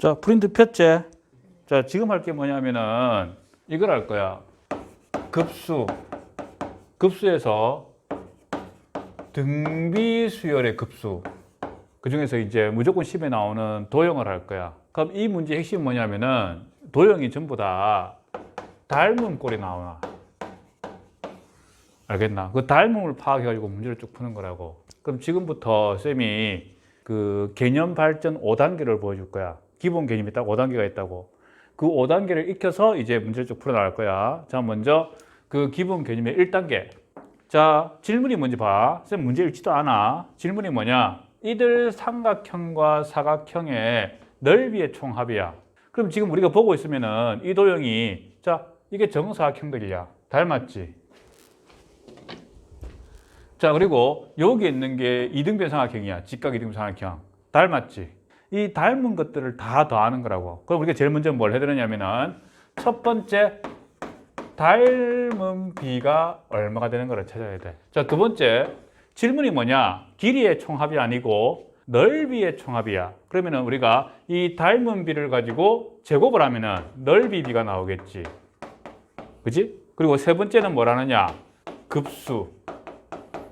자, 프린트 폈지? 자, 지금 할 게 뭐냐면은 이걸 할 거야. 급수. 급수에서 등비 수열의 급수. 그 중에서 이제 무조건 10에 나오는 도형을 할 거야. 그럼 이 문제의 핵심은 뭐냐면은 도형이 전부 다 닮은 꼴이 나와. 알겠나? 그 닮음을 파악해가지고 문제를 쭉 푸는 거라고. 그럼 지금부터 쌤이 그 개념 발전 5단계를 보여줄 거야. 기본 개념이 딱 5단계가 있다고. 그 5단계를 익혀서 이제 문제를 쭉 풀어나갈 거야. 자, 먼저 그 기본 개념의 1단계. 자, 질문이 뭔지 봐. 쌤 문제 읽지도 않아. 질문이 뭐냐? 이들 삼각형과 사각형의 넓이의 총합이야. 그럼 지금 우리가 보고 있으면은 이 도형이 자, 이게 정사각형들이야. 닮았지? 자, 그리고 여기 있는 게 이등변 삼각형이야. 직각 이등변 삼각형. 닮았지? 이 닮은 것들을 다 더하는 거라고. 그럼 우리가 제일 먼저 뭘 해야 되느냐면은 첫 번째 닮은 비가 얼마가 되는 거를 찾아야 돼. 자, 두 번째 질문이 뭐냐? 길이의 총합이 아니고 넓이의 총합이야. 그러면은 우리가 이 닮은 비를 가지고 제곱을 하면은 넓이 비가 나오겠지. 그지? 그리고 세 번째는 뭐라느냐? 급수.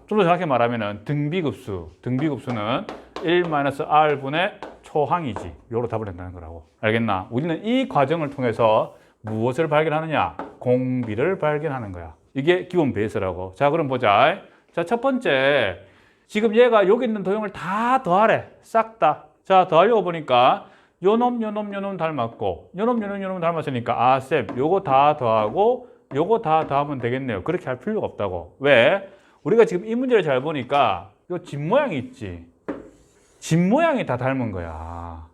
좀 더 정확히 말하면은 등비급수. 등비급수는 1-r분의 초항이지. 요로 답을 낸다는 거라고. 알겠나? 우리는 이 과정을 통해서 무엇을 발견하느냐? 공비를 발견하는 거야. 이게 기본 베이스라고. 자, 그럼 보자. 자, 첫 번째. 지금 얘가 여기 있는 도형을 다 더하래. 싹 다. 자, 더하려고 보니까 요놈, 요놈, 요놈 닮았고, 요놈, 요놈, 요놈 닮았으니까, 아, 쌤, 요거 다 더하고, 요거 다 더하면 되겠네요. 그렇게 할 필요가 없다고. 왜? 우리가 지금 이 문제를 잘 보니까, 요 집 모양이 있지. 집 모양이 다 닮은 거야.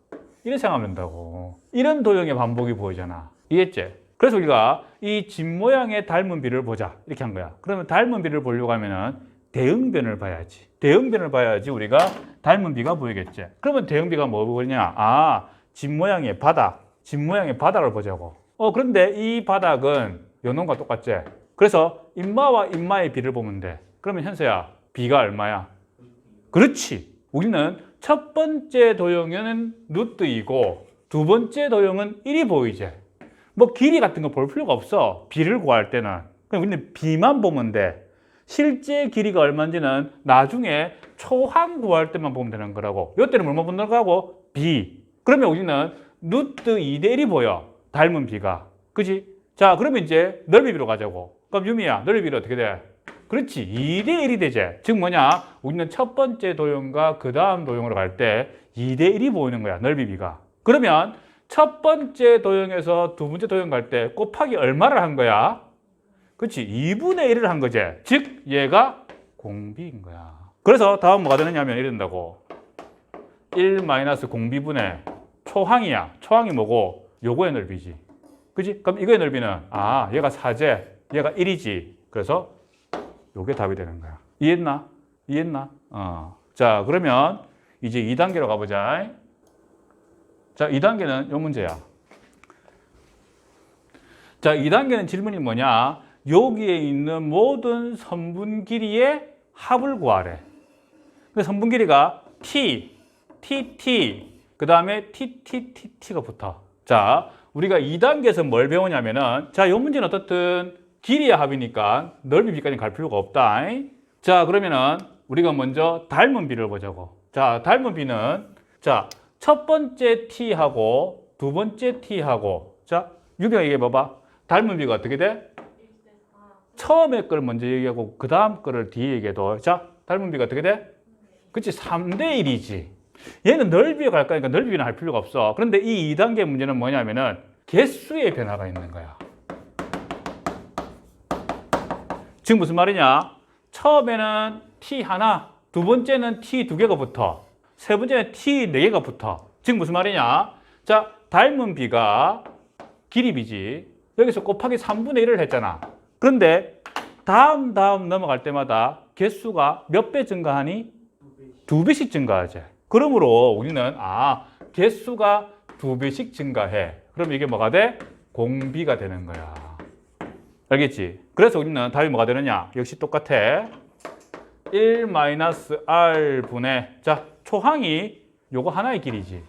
이렇게 생각하면 된다고. 이런 도형의 반복이 보이잖아. 이해했지? 그래서 우리가 이 집 모양의 닮은 비를 보자. 이렇게 한 거야. 그러면 닮은 비를 보려고 하면은 대응변을 봐야지. 대응변을 봐야지 우리가 닮은 비가 보이겠지. 그러면 대응비가 뭐 보이냐? 아, 집 모양의 바닥. 집 모양의 바닥을 보자고. 어, 그런데 이 바닥은 연놈과 똑같지? 그래서 인마와 인마의 비를 보면 돼. 그러면 현서야, 비가 얼마야? 그렇지. 우리는 첫 번째 도형은 루트이고 두 번째 도형은 1이 보이지. 뭐 길이 같은 거 볼 필요가 없어. 비를 구할 때는. 그럼 우리는 비만 보면 돼. 실제 길이가 얼마인지는 나중에 초항 구할 때만 보면 되는 거라고. 이때는 뭐만 보는 거고? 비. 그러면 우리는 루트 2대 1이 보여. 닮은 비가. 그지? 자, 그러면 이제 넓이비로 가자고. 그럼 유미야, 넓이비로 어떻게 돼? 그렇지. 2대 1이 되지. 즉 뭐냐? 우리는 첫 번째 도형과 그 다음 도형으로 갈 때 2대 1이 보이는 거야. 넓이 비가. 그러면 첫 번째 도형에서 두 번째 도형 갈 때 곱하기 얼마를 한 거야? 그렇지. 2분의 1을 한 거지. 즉 얘가 공비인 거야. 그래서 다음 뭐가 되느냐면 이래 된다고. 1 마이너스 공비분의 초항이야. 초항이 뭐고? 요거의 넓이지. 그지? 그럼 이거의 넓이는 아, 얘가 4제, 얘가 1이지. 그래서 요게 답이 되는 거야. 이해했나? 이해했나? 어. 자, 그러면 이제 2단계로 가보자. 자, 2단계는 요 문제야. 자, 2단계는 질문이 뭐냐? 여기에 있는 모든 선분 길이의 합을 구하래. 근데 선분 길이가 t, t, t, 그 다음에 t, t, t, t가 붙어. 자, 우리가 2단계에서 뭘 배우냐면은, 자, 요 문제는 어떻든 길이의 합이니까 넓이 비까지 갈 필요가 없다. 자, 그러면은 우리가 먼저 닮은 비를 보자고. 자, 닮은 비는, 자, 첫 번째 t하고 두 번째 t하고, 자, 유비가 얘기해 봐봐. 닮은 비가 어떻게 돼? 처음에 걸 먼저 얘기하고 그 다음 거를 뒤에 얘기해도 자 닮은 비가 어떻게 돼? 그치 3대 1이지 얘는 넓이에 갈 거니까 넓이는 할 필요가 없어 그런데 이 2단계 문제는 뭐냐면은 개수의 변화가 있는 거야 지금 무슨 말이냐 처음에는 t 하나 두 번째는 t 두 개가 붙어 세 번째는 t 네 개가 붙어 지금 무슨 말이냐 자 닮은 비가 길이 비지 여기서 곱하기 3분의 1을 했잖아 그런데 다음 다음 넘어갈 때마다 개수가 몇 배 증가하니? 두 배씩 증가하지. 그러므로 우리는 아 개수가 두 배씩 증가해. 그럼 이게 뭐가 돼? 공비가 되는 거야. 알겠지? 그래서 우리는 답이 뭐가 되느냐? 역시 똑같아. 1 마이너스 r 분의 자 초항이 요거 하나의 길이지.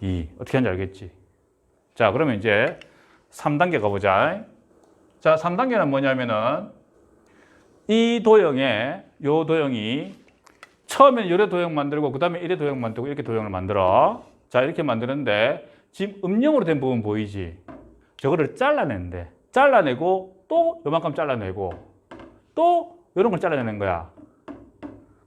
2. 어떻게 하는지 알겠지? 자, 그러면 이제 3단계 가보자. 자, 3단계는 뭐냐면은 이 도형에 요 도형이 처음엔 요래 도형 만들고 그 다음에 이래 도형 만들고 이렇게 도형을 만들어. 자, 이렇게 만드는데 지금 음영으로 된 부분 보이지? 저거를 잘라내는데 잘라내고 또 요만큼 잘라내고 또 요런 걸 잘라내는 거야.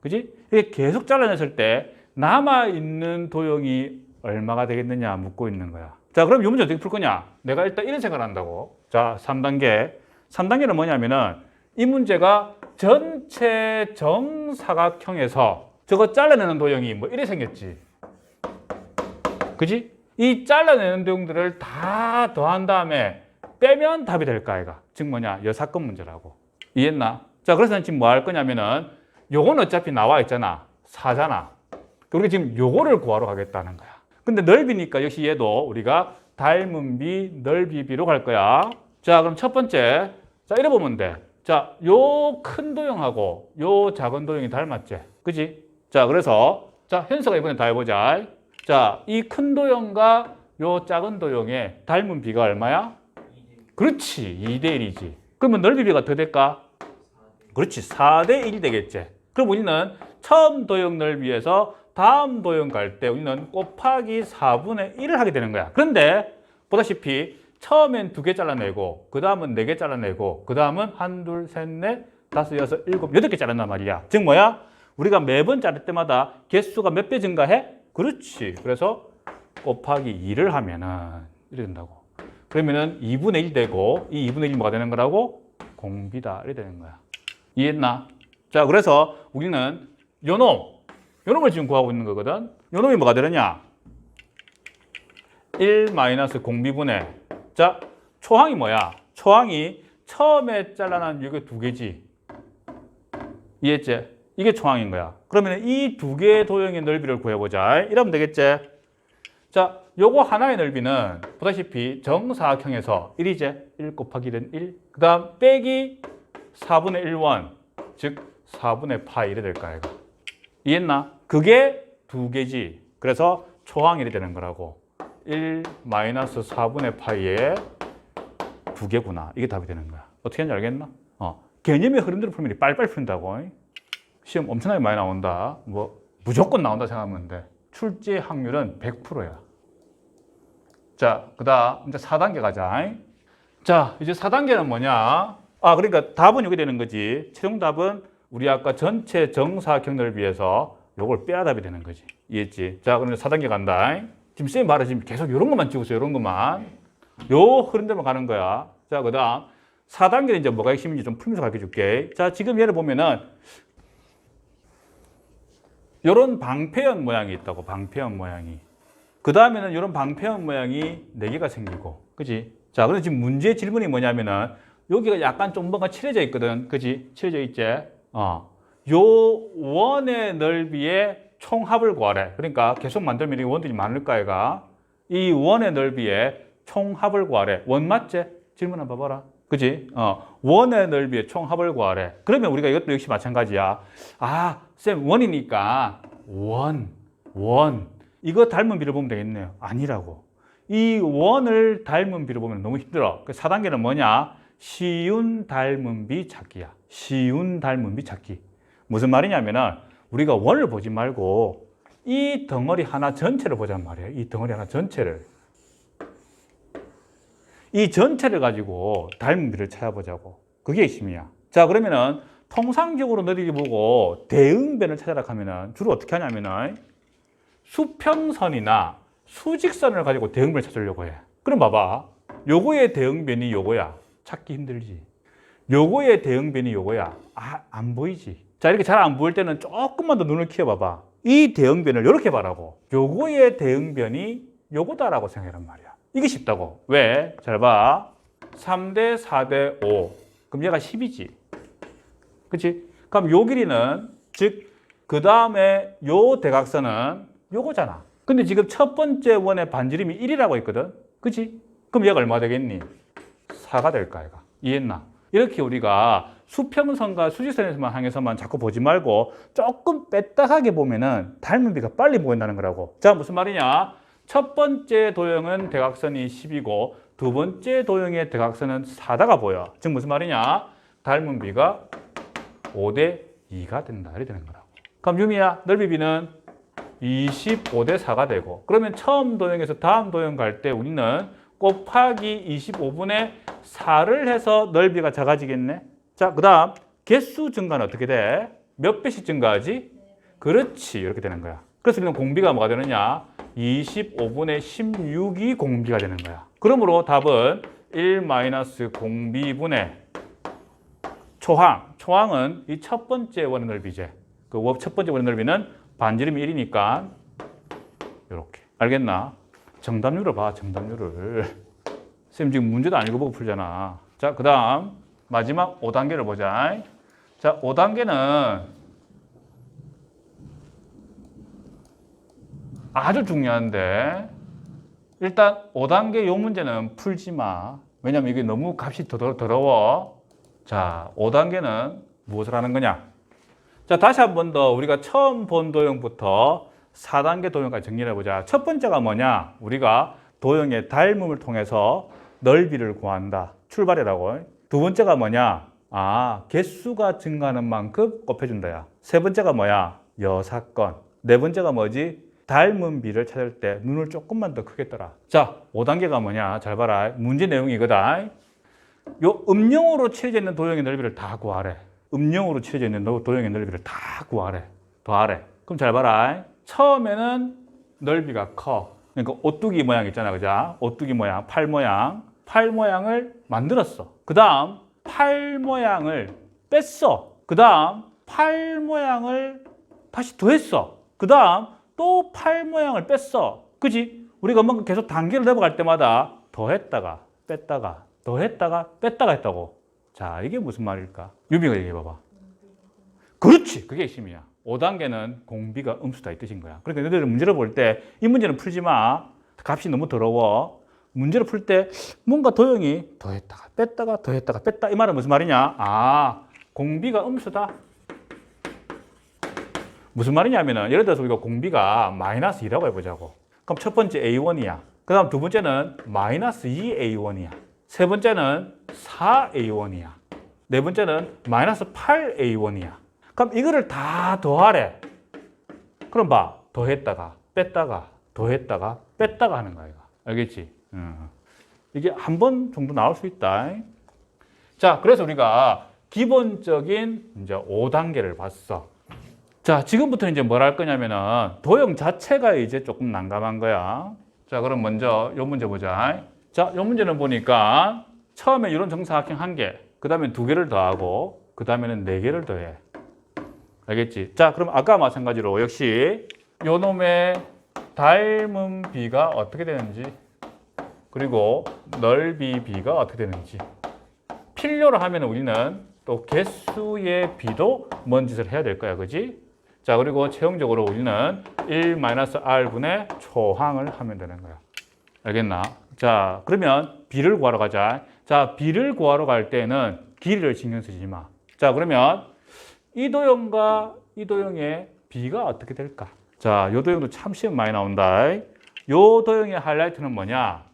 그지? 이게 계속 잘라냈을 때 남아 있는 도형이 얼마가 되겠느냐 묻고 있는 거야. 자, 그럼 이 문제 어떻게 풀 거냐? 내가 일단 이런 생각을 한다고. 자, 3단계. 3단계는 뭐냐면은 이 문제가 전체 정사각형에서 저거 잘라내는 도형이 뭐 이래 생겼지. 그지? 이 잘라내는 도형들을 다 더한 다음에 빼면 답이 될까, 아이가? 즉 뭐냐? 여사건 문제라고. 이해했나? 자, 그래서 지금 뭐 할 거냐면은 요건 어차피 나와 있잖아. 4잖아. 우리가 지금 요거를 구하러 가겠다는 거야. 근데 넓이니까 역시 얘도 우리가 닮은 비, 넓이 비로 갈 거야. 자, 그럼 첫 번째. 자, 이래 보면 돼. 자, 요 큰 도형하고 요 작은 도형이 닮았지. 그지? 자, 그래서 자, 현서가 이번에 다 해보자. 자, 이 큰 도형과 요 작은 도형의 닮은 비가 얼마야? 그렇지. 2대 1이지. 그러면 넓이 비가 어떻게 될까? 그렇지. 4대 1이 되겠지. 그럼 우리는 처음 도형 넓이에서 다음 도형 갈 때 우리는 곱하기 4분의 1을 하게 되는 거야. 그런데 보다시피 처음엔 두 개 잘라내고 그 다음은 네 개 잘라내고 그 다음은 한, 둘, 셋, 넷, 다섯, 여섯, 일곱, 여덟 개 자른단 말이야. 즉 뭐야? 우리가 매번 자를 때마다 개수가 몇 배 증가해? 그렇지. 그래서 곱하기 2를 하면은 이렇게 된다고. 그러면은 2분의 1 되고 이 2분의 1이 뭐가 되는 거라고? 공비다. 이렇게 되는 거야. 이해했나? 자, 그래서 우리는 요놈, 요놈을 지금 구하고 있는 거거든. 요놈이 뭐가 되느냐? 1 마이너스 공비분의 자, 초항이 뭐야? 초항이 처음에 잘라난 이게 두 개지. 이해했지? 이게 초항인 거야. 그러면 이 두 개의 도형의 넓이를 구해보자. 이러면 되겠지? 자, 요거 하나의 넓이는 보다시피 정사각형에서 1이제 1 곱하기 1은 1. 그 다음 빼기 4분의 1원. 즉 4분의 파이 이래 될까 이거. 이해했나? 그게 두 개지. 그래서 초항 1이 되는 거라고. 1 마이너스 4분의 파이에 두 개구나. 이게 답이 되는 거야. 어떻게 하는지 알겠나? 어. 개념의 흐름대로 풀면 빨리빨리 푼다고. 시험 엄청나게 많이 나온다. 뭐 무조건 나온다 생각하면 돼. 출제 확률은 100%야. 자, 그 다음 이제 4단계 가자. 자, 이제 4단계는 뭐냐? 아, 그러니까 답은 이게 되는 거지. 최종 답은 우리 아까 전체 정사각형 넓이에서 요걸 빼야 답이 되는 거지. 이해했지? 자, 이제 4단계 간다. 지금 쌤 말은 지금 계속 이런 것만 찍으세요. 이런 것만. 요 흐름대로 가는 거야. 자, 그 다음 4단계는 이제 뭐가 핵심인지 좀 풀면서 가르쳐 줄게. 자, 지금 얘를 보면은 요런 방패연 모양이 있다고. 방패연 모양이. 그 다음에는 이런 방패연 모양이 네 개가 생기고, 그지? 자, 그런데 지금 문제 질문이 뭐냐면은 여기가 약간 좀 뭔가 칠해져 있거든, 그지? 칠해져 있지? 어, 요 원의 넓이의 총합을 구하래. 그러니까 계속 만들면 이 원들이 많을까, 얘가? 이 원의 넓이의 총합을 구하래. 원 맞지? 질문 한번 봐봐라. 그지? 어, 원의 넓이의 총합을 구하래. 그러면 우리가 이것도 역시 마찬가지야. 아, 쌤, 원이니까 원, 원. 이거 닮은 비를 보면 되겠네요. 아니라고. 이 원을 닮은 비를 보면 너무 힘들어. 그 4단계는 뭐냐? 쉬운 닮은 비 찾기야. 쉬운 닮은 비 찾기. 무슨 말이냐면은 우리가 원을 보지 말고 이 덩어리 하나 전체를 보자는 말이에요. 이 덩어리 하나 전체를. 이 전체를 가지고 닮은 비를 찾아보자고. 그게 핵심이야. 자, 그러면은 통상적으로 너희들이 보고 대응변을 찾아라 하면은 주로 어떻게 하냐면은 수평선이나 수직선을 가지고 대응변을 찾으려고 해. 그럼 봐봐. 요거의 대응변이 요거야. 찾기 힘들지. 요거의 대응변이 요거야. 아, 안 보이지. 자, 이렇게 잘 안 보일 때는 조금만 더 눈을 키워봐봐. 이 대응변을 이렇게 봐라고. 요거의 대응변이 요거다라고 생각하란 말이야. 이게 쉽다고. 왜? 잘 봐. 3대 4대 5. 그럼 얘가 10이지. 그치? 그럼 요 길이는, 즉, 그 다음에 요 대각선은 요거잖아. 근데 지금 첫 번째 원의 반지름이 1이라고 했거든. 그치? 그럼 얘가 얼마 되겠니? 4가 될까, 얘가. 이해했나? 이렇게 우리가 수평선과 수직선에서만 향해서만 자꾸 보지 말고 조금 뺐다하게 보면은 닮은 비가 빨리 보인다는 거라고. 자, 무슨 말이냐? 첫 번째 도형은 대각선이 10이고 두 번째 도형의 대각선은 4다가 보여. 즉 무슨 말이냐? 닮은 비가 5대 2가 된다. 이렇게 되는 거라고. 그럼 유미야, 넓이 비는 25대 4가 되고 그러면 처음 도형에서 다음 도형 갈 때 우리는 곱하기 25분의 4를 해서 넓이가 작아지겠네. 자, 그 다음 개수 증가는 어떻게 돼? 몇 배씩 증가하지? 그렇지. 이렇게 되는 거야. 그래서 우리는 공비가 뭐가 되느냐? 25분의 16이 공비가 되는 거야. 그러므로 답은 1 마이너스 공비분의 초항. 초항은 이 첫 번째 원의 넓이제. 그 첫 번째 원의 넓이는 반지름이 1이니까 이렇게. 알겠나? 정답률을 봐. 정답률을. 쌤 지금 문제도 안 읽어보고 풀잖아. 자, 그 다음 마지막 5단계를 보자. 자, 5단계는 아주 중요한데 일단 5단계 요 문제는 풀지 마. 왜냐면 이게 너무 값이 더러, 더러워. 자, 5단계는 무엇을 하는 거냐? 자, 다시 한 번 더 우리가 처음 본 도형부터 4단계 도형까지 정리를 해보자. 첫 번째가 뭐냐? 우리가 도형의 닮음을 통해서 넓이를 구한다. 출발이라고. 두 번째가 뭐냐? 아, 개수가 증가하는 만큼 곱해준다야. 세 번째가 뭐야? 여사건. 네 번째가 뭐지? 닮은 비를 찾을 때 눈을 조금만 더 크게 떠라. 자, 5단계가 뭐냐? 잘 봐라. 문제 내용이 이거다. 요 음영으로 칠해져 있는 도형의 넓이를 다 구하래. 음영으로 칠해져 있는 도- 도형의 넓이를 다 구하래. 더하래. 그럼 잘 봐라. 처음에는 넓이가 커. 그러니까 오뚜기 모양 있잖아. 그죠? 오뚜기 모양, 팔 모양. 팔 모양을 만들었어. 그 다음 팔 모양을 뺐어. 그 다음 팔 모양을 다시 더했어. 그 다음 또 팔 모양을 뺐어. 그지? 우리가 뭔가 계속 단계를 넘어갈 때마다 더했다가 뺐다가 더했다가 뺐다가 했다고. 자, 이게 무슨 말일까? 유비가 얘기해 봐봐. 그렇지. 그게 핵심이야. 5단계는 공비가 음수다 이 뜻인 거야. 그러니까 너희들 문제를 볼 때 이 문제는 풀지 마. 값이 너무 더러워. 문제를 풀 때 뭔가 도형이 더했다가 뺐다가 더했다가 뺐다 이 말은 무슨 말이냐? 아, 공비가 음수다. 무슨 말이냐면은 예를 들어서 우리가 공비가 마이너스 2라고 해보자고. 그럼 첫 번째 A1이야. 그 다음 두 번째는 마이너스 2A1이야. 세 번째는 4A1이야. 네 번째는 마이너스 8A1이야. 그럼 이거를 다 더하래. 그럼 봐. 더했다가 뺐다가 더했다가 뺐다가 하는 거야. 알겠지? 응. 이게 한 번 정도 나올 수 있다. 자, 그래서 우리가 기본적인 이제 5단계를 봤어. 자, 지금부터 이제 뭘 할 거냐면은 도형 자체가 이제 조금 난감한 거야. 자, 그럼 먼저 요 문제 보자. 자, 요 문제는 보니까 처음에 이런 정사각형 한 개, 그 다음에 두 개를 더하고, 그 다음에는 네 개를 더해. 알겠지? 자, 그럼 아까 마찬가지로 역시 요 놈의 닮은 비가 어떻게 되는지, 그리고 넓이 비가 어떻게 되는지. 필요로 하면 우리는 또 개수의 비도 뭔 짓을 해야 될 거야, 그지? 자, 그리고 최종적으로 우리는 1-r분의 초항을 하면 되는 거야. 알겠나? 자, 그러면 비를 구하러 가자. 자, 비를 구하러 갈 때는 길이를 신경 쓰지 마. 자, 그러면 이 도형과 이 도형의 비가 어떻게 될까? 자, 요 도형도 참 시험 많이 나온다. 요 도형의 하이라이트는 뭐냐?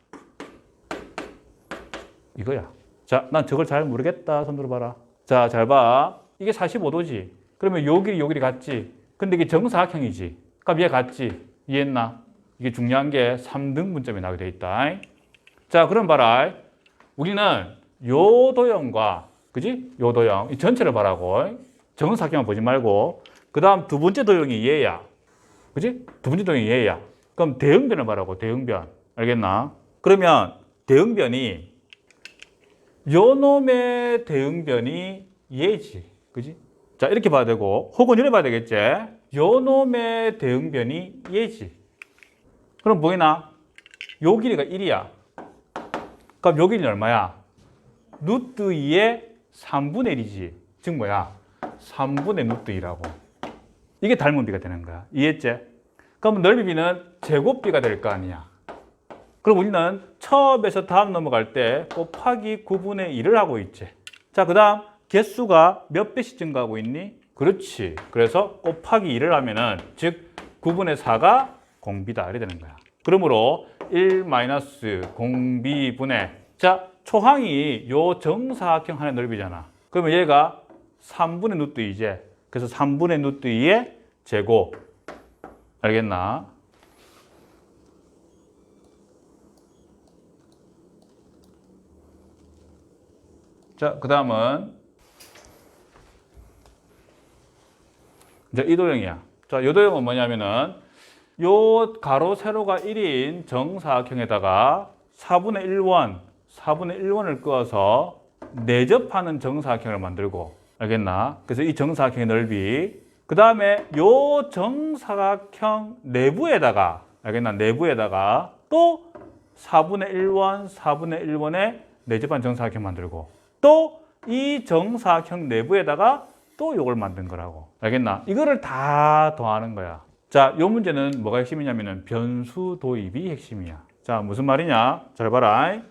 이거야. 자, 난 저걸 잘 모르겠다. 손 들어봐라. 자, 잘 봐. 이게 45도지. 그러면 요 길이 요 길이 같지. 근데 이게 정사각형이지. 그럼 얘 같지. 이해했나? 이게 중요한 게 3등 분점이 나오게 돼 있다. 자, 그럼 봐라. 우리는 요 도형과 그지? 요 도형 이 전체를 봐라고. 정사각형만 보지 말고 그 다음 두 번째 도형이 얘야. 그지? 두 번째 도형이 얘야. 그럼 대응변을 봐라고 대응변. 알겠나? 그러면 대응변이 요 놈의 대응변이 얘지. 그지? 자, 이렇게 봐야 되고, 혹은 이렇게 봐야 되겠지? 요 놈의 대응변이 얘지. 그럼 보이나? 요 길이가 1이야. 그럼 요 길이는 얼마야? 루트 2의 3분의 1이지. 즉 뭐야? 3분의 루트 2라고. 이게 닮은 비가 되는 거야. 이해했지? 그럼 넓이 비는 제곱 비가 될 거 아니야. 그럼 우리는 처음에서 다음 넘어갈 때 곱하기 9분의 1을 하고 있지. 자, 그 다음 개수가 몇 배씩 증가하고 있니? 그렇지. 그래서 곱하기 1을 하면은 즉 9분의 4가 공비다. 이래 되는 거야. 그러므로 1 마이너스 공비분의 자 초항이 요 정사각형 하나의 넓이잖아. 그러면 얘가 3분의 루트 2제. 그래서 3분의 루트 2의 제곱. 알겠나? 자, 그 다음은 이제 이 도형이야. 자, 요도형은 뭐냐면은 요 가로 세로가 1인 정사각형에다가 4분의 1원, 4분의 1원을 그어서 내접하는 정사각형을 만들고 알겠나? 그래서 이 정사각형의 넓이 그 다음에 요 정사각형 내부에다가 알겠나? 내부에다가 또 4분의 1원, 4분의 1원의 내접한 정사각형 만들고 또 이 정사각형 내부에다가 또 요걸 만든 거라고. 알겠나? 이거를 다 더하는 거야. 자, 요 문제는 뭐가 핵심이냐면은 변수 도입이 핵심이야. 자, 무슨 말이냐? 잘 봐라.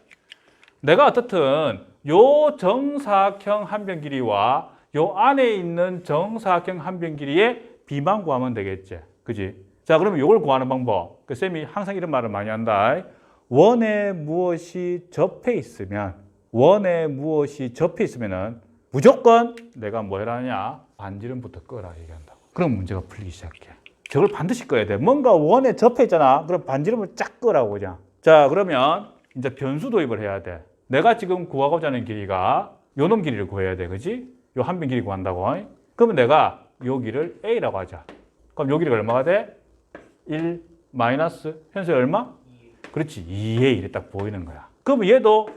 내가 어떻든 요 정사각형 한 변 길이와 요 안에 있는 정사각형 한 변 길이의 비만 구하면 되겠지. 그지? 자, 그러면 요걸 구하는 방법. 그 쌤이 항상 이런 말을 많이 한다. 원에 무엇이 접해 있으면 원에 무엇이 접해 있으면은 무조건 내가 뭐 해라냐 반지름부터 끄라 얘기한다고. 그럼 문제가 풀리기 시작해. 저걸 반드시 꺼야 돼. 뭔가 원에 접해 있잖아. 그럼 반지름을 쫙 끄라고 그냥. 자 그러면 이제 변수 도입을 해야 돼. 내가 지금 구하고자 하는 길이가 요놈 길이를 구해야 돼. 그지? 요 한 변 길이 구한다고. 그러면 내가 요 길을 A라고 하자. 그럼 요 길이가 얼마가 돼? 1 마이너스 현재 얼마? 그렇지. 2A 이래 딱 보이는 거야. 그러면 얘도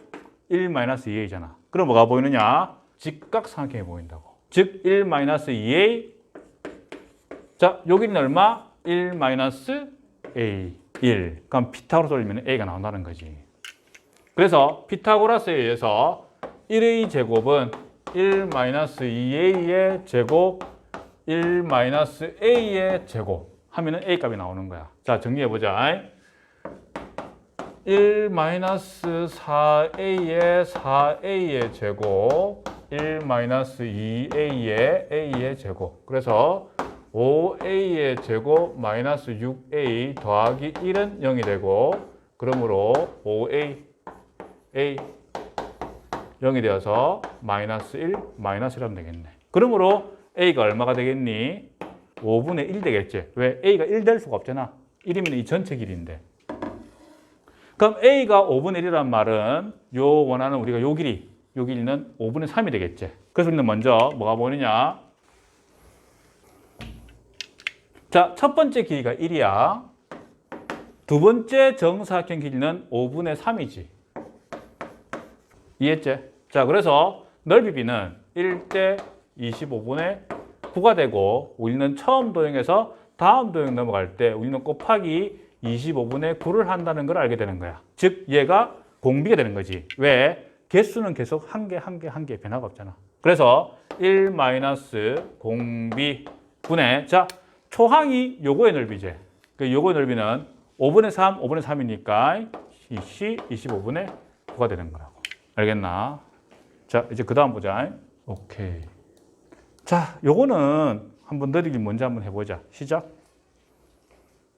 1 마이너스 2A잖아. 그럼 뭐가 보이느냐? 직각삼각형이 보인다고. 즉, 1 마이너스 2A. 자, 여기는 얼마? 1 마이너스 A. 1. 그럼 피타고라스 올리면 A가 나온다는 거지. 그래서 피타고라스에 의해서 1A 제곱은 1 마이너스 2A의 제곱, 1 마이너스 A의 제곱 하면은 A 값이 나오는 거야. 자, 정리해보자. 1 마이너스 4a의 4a의 제곱 1 마이너스 2a의 a의 제곱 그래서 5a의 제곱 마이너스 6a 더하기 1은 0이 되고 그러므로 5a a 0이 되어서 마이너스 1 마이너스 1 하면 되겠네 그러므로 a가 얼마가 되겠니? 5분의 1 되겠지 왜? a가 1 될 수가 없잖아 1이면 이 전체 길이인데 그럼 A가 5분의 1이란 말은 요 원하는 우리가 요 길이, 요 길이는 5분의 3이 되겠지. 그래서 우리는 먼저 뭐가 보이느냐? 자, 첫 번째 길이가 1이야. 두 번째 정사각형 길이는 5분의 3이지. 이해했지? 자, 그래서 넓이 B는 1대 25분의 9가 되고 우리는 처음 도형에서 다음 도형 넘어갈 때 우리는 곱하기 25분의 9를 한다는 걸 알게 되는 거야. 즉 얘가 공비가 되는 거지. 왜? 개수는 계속 한 개, 한 개, 한 개 변화가 없잖아. 그래서 1 마이너스 공비 분의 자 초항이 요거의 넓이지. 그 요거의 넓이는 5분의 3, 5분의 3이니까 C 25분의 9가 되는 거라고. 알겠나? 자 이제 그 다음 보자. 오케이. 자 요거는 한번 느리기 먼저 한번 해보자. 시작.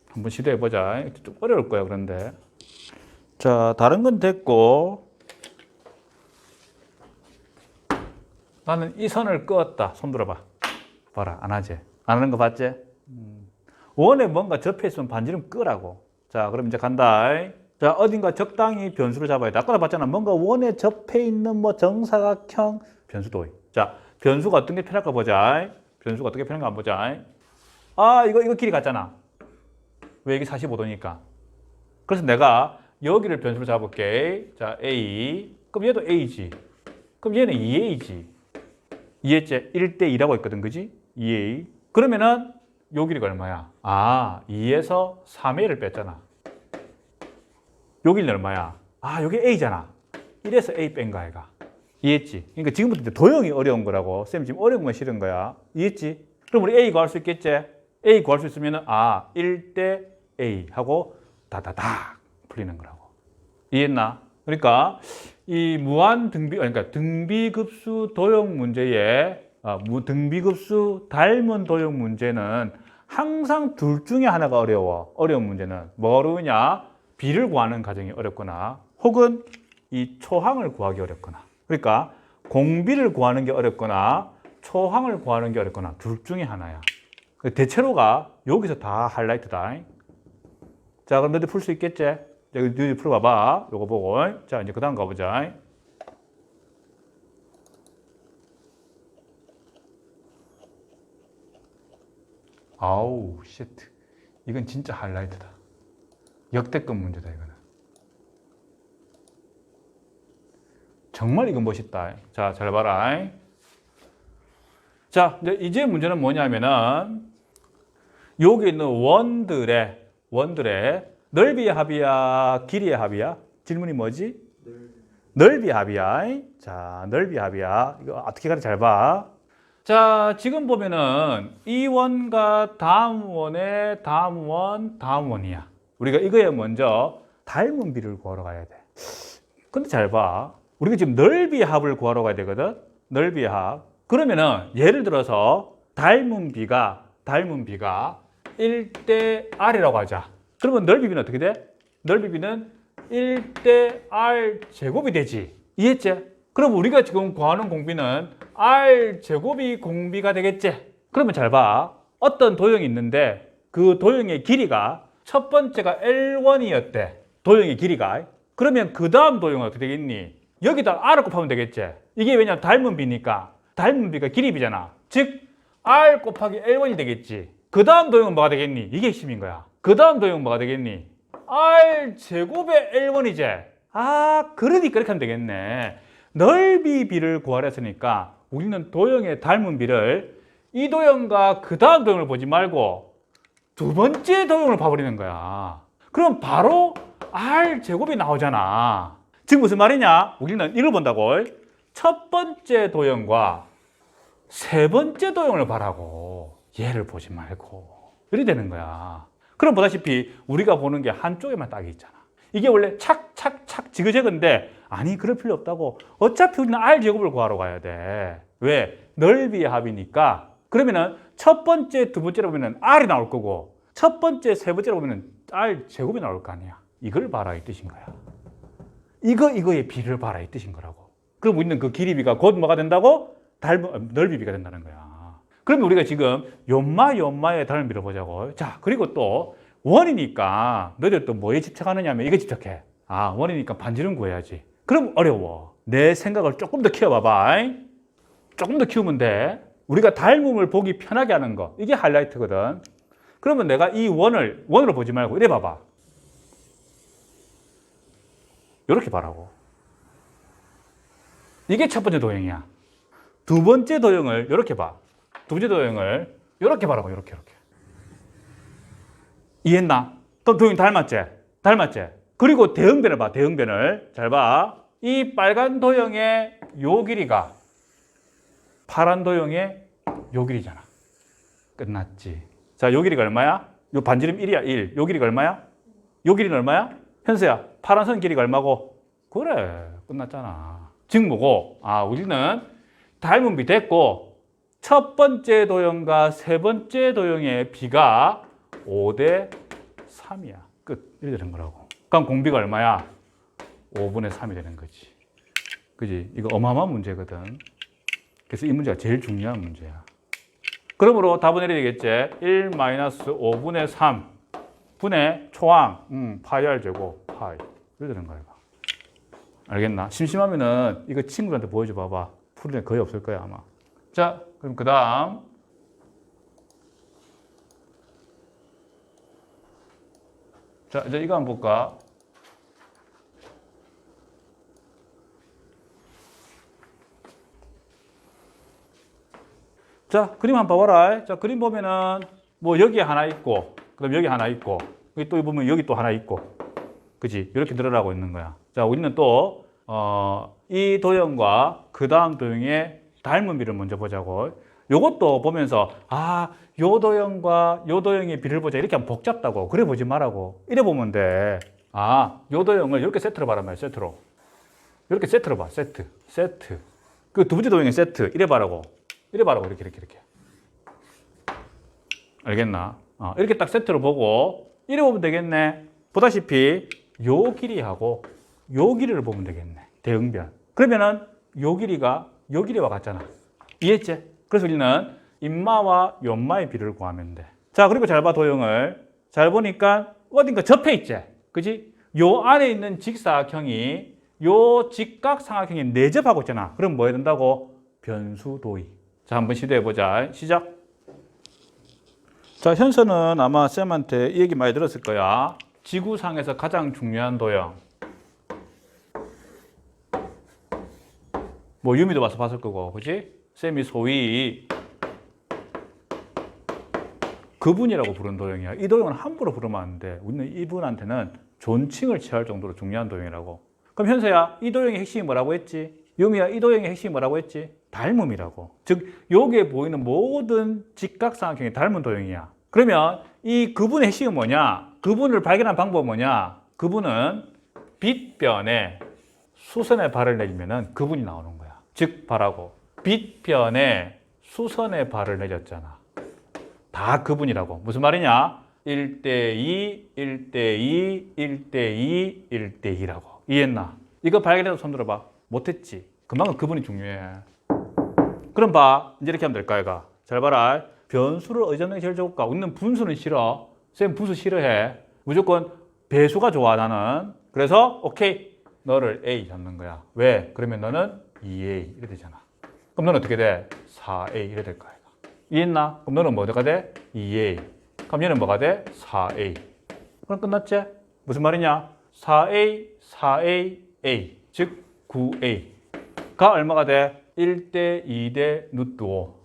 한번 시도해 보자. 좀 어려울 거야 그런데. 자 다른 건 됐고 나는 이 선을 끄었다. 손 들어봐. 봐라 안 하지. 안 하는 거 봤지? 음. 원에 뭔가 접해 있으면 반지름 끄라고. 자 그럼 이제 간다. 자 어딘가 적당히 변수를 잡아야 돼. 아까 봤잖아. 뭔가 원에 접해 있는 뭐 정사각형 변수도. 자 변수가 어떤 게 필요할까 보자. 변수가 어떻게 필요한가 한번 보자. 아 이거 이거 길이 같잖아. 왜 이게 45도니까. 그래서 내가 여기를 변수로 잡을게. 자, A. 그럼 얘도 A지. 그럼 얘는 2A지. 이해했지? 1대 2라고 했거든. 그지? 2A. 그러면은 요 길이가 얼마야? 아, 2에서 3A를 뺐잖아. 요 길이는 얼마야? 아, 여기 A잖아. 1에서 A 뺀 거야, 얘가. 이해했지? 그러니까 지금부터 도형이 어려운 거라고. 쌤 지금 어려운 건 싫은 거야. 이해했지? 그럼 우리 A 구할 수 있겠지? A 구할 수 있으면은 아, 1대 A 하고 다다닥 풀리는 거라고. 이해했나? 그러니까 이 무한 등비 그러니까 등비급수 도형 문제에 아, 무 등비급수 닮은 도형 문제는 항상 둘 중에 하나가 어려워. 어려운 문제는 뭐 어려우냐? 비를 구하는 과정이 어렵거나 혹은 이 초항을 구하기 어렵거나 그러니까 공비를 구하는 게 어렵거나 초항을 구하는 게 어렵거나 둘 중에 하나야. 그 대체로가 여기서 다 하이라이트다. 자, 그럼 너희들 풀 수 있겠지? 여기 너희들 풀어봐봐. 요거 보고. 자, 이제 그 다음 가보자. 아우, 쉣. 이건 진짜 하이라이트다. 역대급 문제다, 이거는. 정말 이건 멋있다. 자, 잘 봐라. 자, 이제 문제는 뭐냐면은 여기 있는 원들의 원들의 넓이의 합이야, 길이의 합이야? 질문이 뭐지? 넓이 합이야. 자, 넓이 합이야. 이거 어떻게 가는지 잘 봐. 자, 지금 보면은 이 원과 다음 원의 다음 원, 다음 원이야. 우리가 이거에 먼저 닮은 비를 구하러 가야 돼. 근데 잘 봐. 우리가 지금 넓이 합을 구하러 가야 되거든. 넓이 합. 그러면은 예를 들어서 닮은 비가 닮은 비가 1대 r이라고 하자. 그러면 넓이 비는 어떻게 돼? 넓이 비는 1대 r 제곱이 되지. 이해했지? 그럼 우리가 지금 구하는 공비는 r 제곱이 공비가 되겠지. 그러면 잘 봐. 어떤 도형이 있는데 그 도형의 길이가 첫 번째가 L1이었대. 도형의 길이가. 그러면 그 다음 도형은 어떻게 되겠니? 여기다 R을 곱하면 되겠지. 이게 왜냐면 닮은 비니까. 닮은 비가 길이 비잖아. 즉, R 곱하기 L1이 되겠지. 그 다음 도형은 뭐가 되겠니? 이게 핵심인 거야. 그 다음 도형은 뭐가 되겠니? R 제곱의 L1이지. 아, 그러니까 이렇게 하면 되겠네. 넓이 비를 구하려 했으니까 우리는 도형의 닮은 비를 이 도형과 그 다음 도형을 보지 말고 두 번째 도형을 봐버리는 거야. 그럼 바로 R 제곱이 나오잖아. 지금 무슨 말이냐? 우리는 이걸 본다고. 첫 번째 도형과 세 번째 도형을 봐라고. 얘를 보지 말고. 이렇게 되는 거야. 그럼 보다시피 우리가 보는 게 한쪽에만 딱 있잖아. 이게 원래 착착착 지그재그인데 아니 그럴 필요 없다고. 어차피 우리는 R 제곱을 구하러 가야 돼. 왜? 넓이의 합이니까. 그러면은 첫 번째, 두 번째로 보면은 R이 나올 거고 첫 번째, 세 번째로 보면은 R 제곱이 나올 거 아니야. 이걸 봐라 이 뜻인 거야. 이거 이거의 비를 봐라 이 뜻인 거라고. 그럼 우리는 그 길이비가 곧 뭐가 된다고? 닮은 넓이비가 된다는 거야. 그러면 우리가 지금 연마 연마의 닮은 비를 보자고. 자 그리고 또 원이니까 너희들 또 뭐에 집착하느냐 하면 이거 집착해. 아 원이니까 반지름 구해야지. 그럼 어려워. 내 생각을 조금 더 키워봐봐. 조금 더 키우면 돼. 우리가 닮음을 보기 편하게 하는 거. 이게 하이라이트거든. 그러면 내가 이 원을 원으로 보지 말고 이래 봐봐. 이렇게 봐라고. 이게 첫 번째 도형이야. 두 번째 도형을 이렇게 봐. 두 번째 도형을 이렇게 봐라고. 이렇게 이렇게. 이해했나? 또 도형 닮았지? 닮았지? 그리고 대응변을 봐. 대응변을 잘 봐. 이 빨간 도형의 요 길이가 파란 도형의 요 길이잖아. 끝났지. 자, 요 길이가 얼마야? 요 반지름 1이야, 1. 요 길이가 얼마야? 요 길이는 얼마야? 현수야, 파란 선 길이가 얼마고? 그래, 끝났잖아. 즉 뭐고? 아, 우리는 닮은 비 됐고 첫 번째 도형과 세 번째 도형의 비가 5대 3이야. 끝. 이렇게 되는 거라고. 그럼 공비가 얼마야? 5분의 3이 되는 거지. 그지? 이거 어마어마한 문제거든. 그래서 이 문제가 제일 중요한 문제야. 그러므로 답은 이렇게 되겠지. 1 마이너스 5분의 3 분의 초항, 음, 파이 r 제곱, 파이. 이렇게 되는 거야. 알겠나? 심심하면은 이거 친구한테 보여줘 봐봐. 풀이 거의 없을 거야, 아마. 자, 그럼 그 다음. 자, 이제 이거 한번 볼까? 자, 그림 한번 봐봐라. 자, 그림 보면은 뭐 여기 하나 있고, 그다음 여기 하나 있고, 여기 또 보면 여기 또 하나 있고, 그지? 이렇게 늘어나고 있는 거야. 자, 우리는 또, 어, 이 도형과 그 다음 도형의 닮은 비를 먼저 보자고. 요것도 보면서, 아, 요 도형과 요 도형의 비를 보자. 이렇게 하면 복잡다고. 그래 보지 말라고. 이래 보면 돼. 아, 요 도형을 이렇게 세트로 봐란 말이야, 세트로. 이렇게 세트로 봐, 세트. 세트. 그 두 번째 도형의 세트. 이래 봐라고. 이래 봐라고. 이렇게, 이렇게, 이렇게. 알겠나? 어, 이렇게 딱 세트로 보고, 이래 보면 되겠네. 보다시피, 요 길이하고 요 길이를 보면 되겠네. 대응변. 그러면은 요 길이가 요 길이와 같잖아. 이해했지? 그래서 우리는 인마와 연마의 비를 구하면 돼. 자, 그리고 잘 봐, 도형을. 잘 보니까 어딘가 접해 있지? 그지? 요 안에 있는 직사각형이 요 직각삼각형이 내접하고 있잖아. 그럼 뭐 해야 된다고? 변수 도의. 자, 한번 시도해보자. 시작. 자, 현서는 아마 쌤한테 이 얘기 많이 들었을 거야. 지구상에서 가장 중요한 도형. 뭐 유미도 와서 봤을 거고, 그지? 쌤이 소위 그분이라고 부른 도형이야. 이 도형은 함부로 부르면 안 돼. 우리는 이분한테는 존칭을 취할 정도로 중요한 도형이라고. 그럼 현서야, 이 도형의 핵심이 뭐라고 했지? 유미야, 이 도형의 핵심이 뭐라고 했지? 닮음이라고. 즉, 여기에 보이는 모든 직각삼각형이 닮은 도형이야. 그러면 이 그분의 핵심은 뭐냐? 그분을 발견한 방법은 뭐냐? 그분은 빗변에 수선의 발을 내리면은 그분이 나오는 거야. 즉, 발하고 빗변에 수선의 발을 내렸잖아. 다 그분이라고. 무슨 말이냐? 1대2, 1대2, 1대2, 1대2라고. 이해했나? 이거 발견해서 손 들어봐. 못했지. 그만큼 그분이 중요해. 그럼 봐. 이제 이렇게 하면 될까, 얘가? 잘 봐라. 변수를 잡는 게 제일 좋을까? 우리는 분수는 싫어. 쌤 분수 싫어해. 무조건 배수가 좋아, 나는. 그래서, 오케이. 너를 A 잡는 거야. 왜? 그러면 너는 2A. 이래 되잖아. 그럼 너는 어떻게 돼? 4A. 이래 될 거야. 이해했나? 그럼 너는 뭐가 돼? 2A. 그럼 얘는 뭐가 돼? 4A. 그럼 끝났지? 무슨 말이냐? 4A, 4A, A. 즉 9A가 얼마가 돼? 1대 2대 루트 5.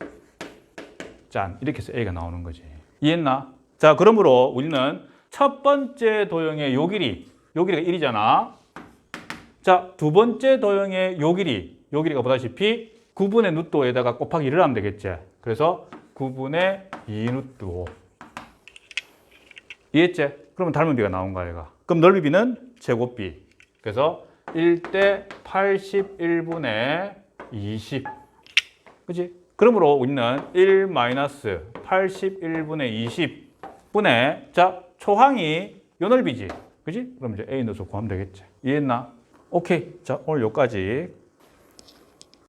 짠. 이렇게 해서 A가 나오는 거지. 이해했나? 자, 그러므로 우리는 첫 번째 도형의 요 길이, 요 길이가 1이잖아. 자, 두 번째 도형의 요 길이, 요 길이가 보다시피 9분의 루트 5에다가 곱하기 1을 하면 되겠지. 그래서 9분의 2 루트 5. 이해했지? 그러면 닮은 비가 나온 거야, 얘가. 그럼 넓이 비는 제곱 비. 그래서 1대 81분의 20. 그지? 그러므로 우리는 1 마이너스 81분의 20분의 자, 초항이 요 넓이지. 그지? 그럼 이제 A 넣어서 구하면 되겠지. 이해했나? 오케이. 자, 오늘 여기까지.